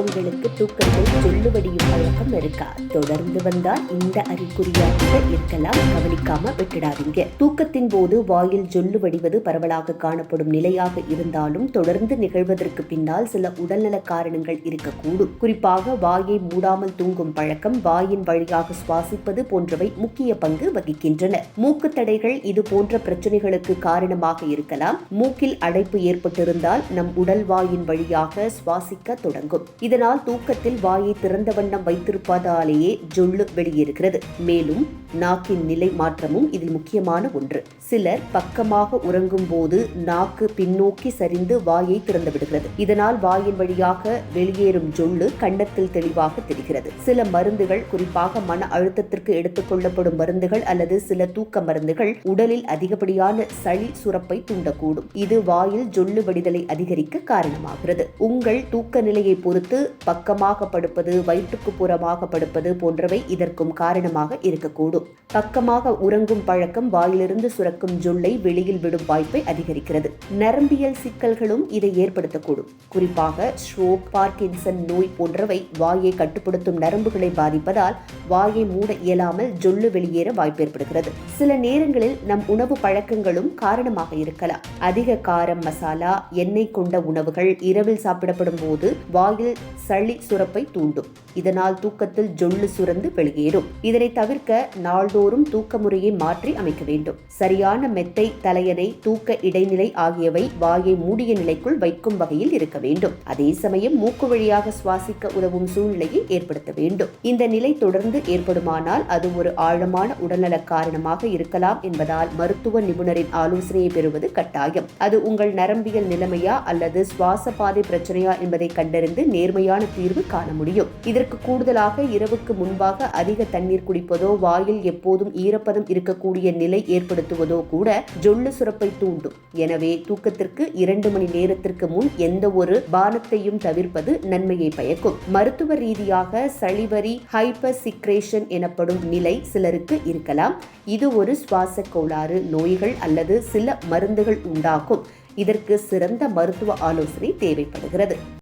உங்களுக்கு தூக்கத்தில் சொல்லுவடியும் பழக்கம் இருக்கா? தொடர்ந்து வந்தால் இந்த அறிகுறியாக இருக்கலாம். கவனிக்காம விட்டுடாதீங்க. தூக்கத்தின் போது வாயில் ஜொல்லு வடிவது பரவலாக காணப்படும் நிலையாக இருந்தாலும் தொடர்ந்து நிகழ்வதற்கு பின்னால் சில உடல்நல காரணங்கள் இருக்கக்கூடும். குறிப்பாக வாயை மூடாமல் தூங்கும் பழக்கம் வாயின் வழியாக சுவாசிப்பது போன்றவை முக்கிய பங்கு வகிக்கின்றன. மூக்கு தடைகள் இது போன்ற பிரச்சனைகளுக்கு காரணமாக இருக்கலாம். மூக்கில் அடைப்பு ஏற்பட்டிருந்தால் நம் உடல் வாயின் வழியாக சுவாசிக்க தொடங்கும். இதனால் தூக்கத்தில் வாயை திறந்த வண்ணம் வைத்திருப்பதாலேயே ஜொல்லு வெளியேறுகிறது. மேலும் நாக்கின் நிலை மாற்றமும் இதில் முக்கியமான ஒன்று. சிலர் பக்கமாக உறங்கும் போது நாக்கு பின்னோக்கி சரிந்து வாயை திறந்து விடுகிறது. இதனால் வாயின் வழியாக வெளியேறும் ஜொல்லு கண்டத்தில் தெளிவாக தெரிகிறது. சில மருந்துகள் குறிப்பாக மன அழுத்தத்திற்கு எடுத்துக்கொள்ளப்படும் மருந்துகள் அல்லது சில தூக்க மருந்துகள் உடலில் அதிகப்படியான சளி சுரப்பை தூண்டக்கூடும். இது வாயில் ஜொல்லு வடிதலை அதிகரிக்க காரணமாகிறது. உங்கள் தூக்க நிலையை பொறுத்து பக்கமாக படுப்பது வயிற்றுக்கு புறமாக படுப்பது போன்றவை இதற்கும் காரணமாக இருக்கக்கூடும். பக்கமாக உறங்கும் பழக்கம் வாயிலிருந்து சுரக்கும் ஜொல்லை வெளியில் விடும் வாய்ப்பை அதிகரிக்கிறது. நரம்பியல் சிக்கல்களும் இதை ஏற்படுத்தக்கூடும். குறிப்பாக ஸ்ட்ரோக் பார்க்கின்சன் நோய் போன்றவை வாயை கட்டுப்படுத்தும் நரம்புகளை பாதிப்பதால் வாயை மூட இயலாமல் ஜொல்லு வெளியேற வாய்ப்பு ஏற்படுகிறது. சில நேரங்களில் நம் உணவு பழக்கங்களும் காரணமாக இருக்கலாம். அதிக காரம் மசாலா எண்ணெய் கொண்ட உணவுகள் இரவில் சாப்பிடப்படும் போது வாயில் சளி சுரப்பை தூண்டும். இதனால் தூக்கத்தில் ஜொல்லு சுரந்து வெளியேறும். இதனை தவிர்க்க நாள்தோறும் தூக்க முறையை மாற்றி அமைக்க வேண்டும். சரியான மெத்தை தலையணை தூக்க இடைநிலை ஆகியவை வாயை மூடிய நிலைக்குள் வைக்கும் வகையில் இருக்க வேண்டும். அதே சமயம் மூக்கு வழியாக சுவாசிக்க உதவும் சூழ்நிலையை ஏற்படுத்த வேண்டும். இந்த நிலை தொடர்ந்து ஏற்படுமானால் அது ஒரு ஆழமான உடல்நல காரணமாக இருக்கலாம் என்பதால் மருத்துவ நிபுணரின் ஆலோசனையை பெறுவது கட்டாயம். அது உங்கள் நரம்பியல் நிலைமையா அல்லது சுவாச பாதை பிரச்சனையா என்பதை கண்டறிந்து எளிமையான தீர்வு காண முடியும். இதற்கு கூடுதலாக இரவுக்கு முன்பாக அதிக தண்ணீர் குடிப்பதோ வாயில் எப்போதும் ஈரப்பதம் இருக்கக்கூடிய நிலை ஏற்படுத்துவதோ கூட ஜொல்லு சுரப்பை தூண்டும். எனவே தூக்கத்திற்கு இரண்டு மணி நேரத்திற்கு முன் எந்த ஒரு பானத்தையும் தவிர்ப்பது நன்மையை பயக்கும். மருத்துவ ரீதியாக சளிவரி ஹைப்பர் சிக்ரேஷன் எனப்படும் நிலை சிலருக்கு இருக்கலாம். இது ஒரு சுவாச கோளாறு நோய்கள் அல்லது சில மருந்துகள் உண்டாக்கும் இதற்கு சிறந்த மருத்துவ ஆலோசனை தேவைப்படுகிறது.